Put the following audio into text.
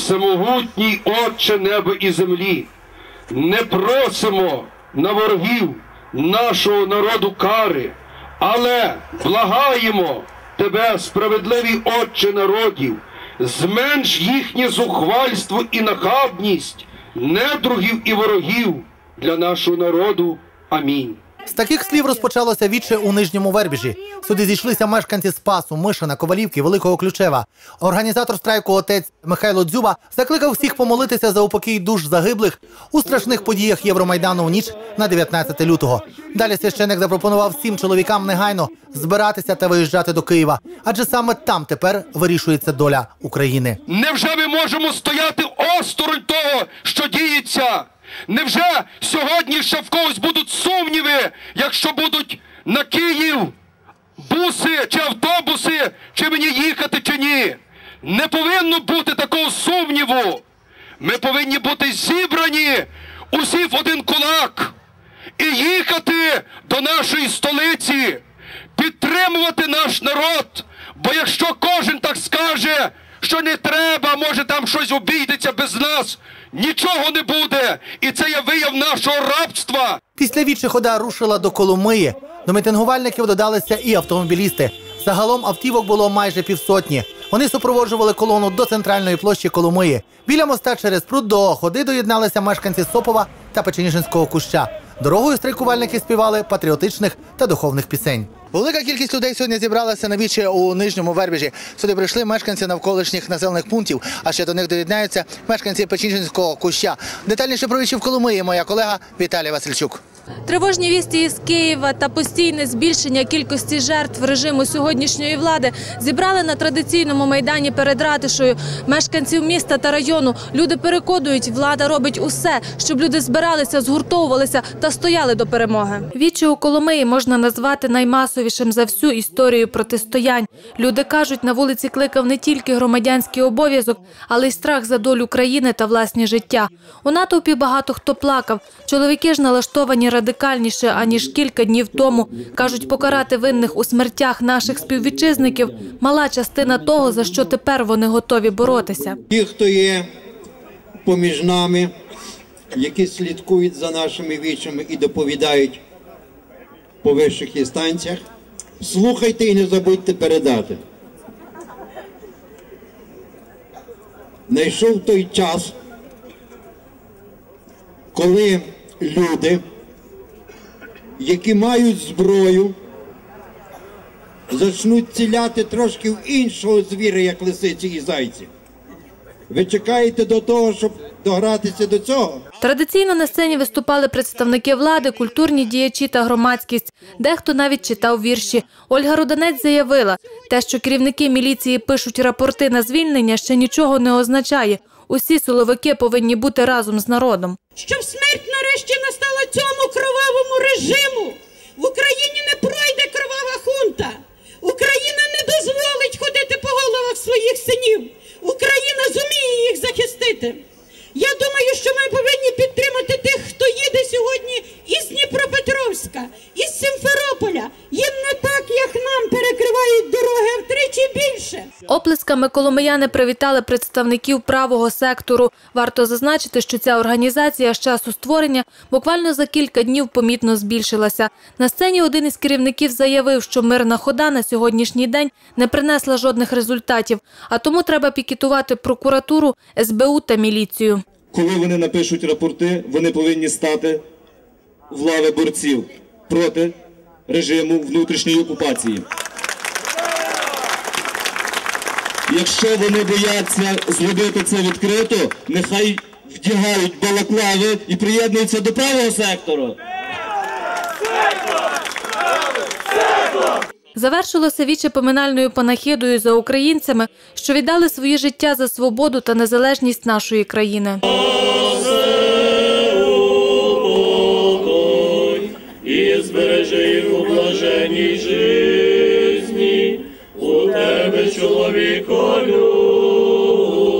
всемогутній Отче неба і землі, не просимо на ворогів нашого народу кари, але благаємо тебе, справедливий Отче народів, зменш їхнє зухвальство і нахабність, недругів і ворогів для нашого народу. Амінь. З таких слів розпочалося віче у нижньому вербіжі. Сюди зійшлися мешканці Спасу, Мишина, Ковалівки, Великого Ключева. Організатор страйку отець Михайло Дзюба закликав всіх помолитися за упокій душ загиблих у страшних подіях Євромайдану в ніч на 19 лютого. Далі священик запропонував всім чоловікам негайно збиратися та виїжджати до Києва, адже саме там тепер вирішується доля України. Невже ми можемо стояти осторонь того, що діється? Невже сьогодні ще в когось будуть сумніви, якщо будуть на Київ буси чи автобуси, чи мені їхати, чи ні? Не повинно бути такого сумніву. Ми повинні бути зібрані усі в один кулак і їхати до нашої столиці, підтримувати наш народ. Бо якщо кожен так скаже, що не треба, може там щось обійдеться без нас, нічого не буде. І це є вияв нашого рабства. Після вічі хода рушила до Коломиї. До мітингувальників додалися і автомобілісти. Загалом автівок було майже півсотні. Вони супроводжували колону до центральної площі Коломиї. Біля моста через пруд до ходи доєдналися мешканці Сопова та Печеніжинського куща. Дорогою страйкувальники співали патріотичних та духовних пісень. Велика кількість людей сьогодні зібралася на вічі у нижньому вербіжі. Сюди прийшли мешканці навколишніх населених пунктів, а ще до них доєднаються мешканці Печінчинського куща. Детальніше про вічі в Коломиї моя колега Віталій Васильчук. Тривожні вісті із Києва та постійне збільшення кількості жертв режиму сьогоднішньої влади зібрали на традиційному майдані перед ратишою мешканців міста та району. Люди переконують, влада робить усе, щоб люди збиралися, згуртовувалися та стояли до перемоги. Вічі у Коломиї можна назвати наймасовішим за всю історію протистоянь. Люди кажуть, на вулиці кликав не тільки громадянський обов'язок, але й страх за долю країни та власні життя. У натовпі багато хто плакав. Чоловіки ж налаштовані радикальніше аніж кілька днів тому. кажуть, покарати винних у смертях наших співвітчизників мала частина того, за що тепер вони готові боротися. Ті, хто є поміж нами, які слідкують за нашими вічами і доповідають по вищих інстанціях, слухайте і не забудьте передати. Найшов той час, коли люди, які мають зброю, зачнуть ціляти трошки в іншого звіра, як лисиці і зайці. Ви чекаєте до того, щоб догратися до цього? Традиційно на сцені виступали представники влади, культурні діячі та громадськість. Дехто навіть читав вірші. Ольга Руданець заявила, те, що керівники міліції пишуть рапорти на звільнення, ще нічого не означає. Усі силовики повинні бути разом з народом. щоб смерть нарешті настала цьому кровавому режиму. В Україні не пройде кровава хунта. Україна не дозволить ходити по головах своїх синів. Україна зуміє їх захистити. Я думаю, що ми повинні підтримати тих, хто їде сьогодні із Дніпропетровська, із Симферополя. Їм не так, як нам перекривають дороги а втричі більше. Оплесками коломияни привітали представників правого сектору. Варто зазначити, що ця організація з часу створення буквально за кілька днів помітно збільшилася. На сцені один із керівників заявив, що мирна хода на сьогоднішній день не принесла жодних результатів, а тому треба пікетувати прокуратуру, СБУ та міліцію. коли вони напишуть рапорти, вони повинні стати в лави борців проти режиму внутрішньої окупації. Якщо вони бояться зробити це відкрито, нехай вдягають балаклави і приєднуються до правого сектору. Завершилося віче поминальною панахідою за українцями, що віддали свої життя за свободу та незалежність нашої країни. і збережи їх у блаженній житті чоловіко любче.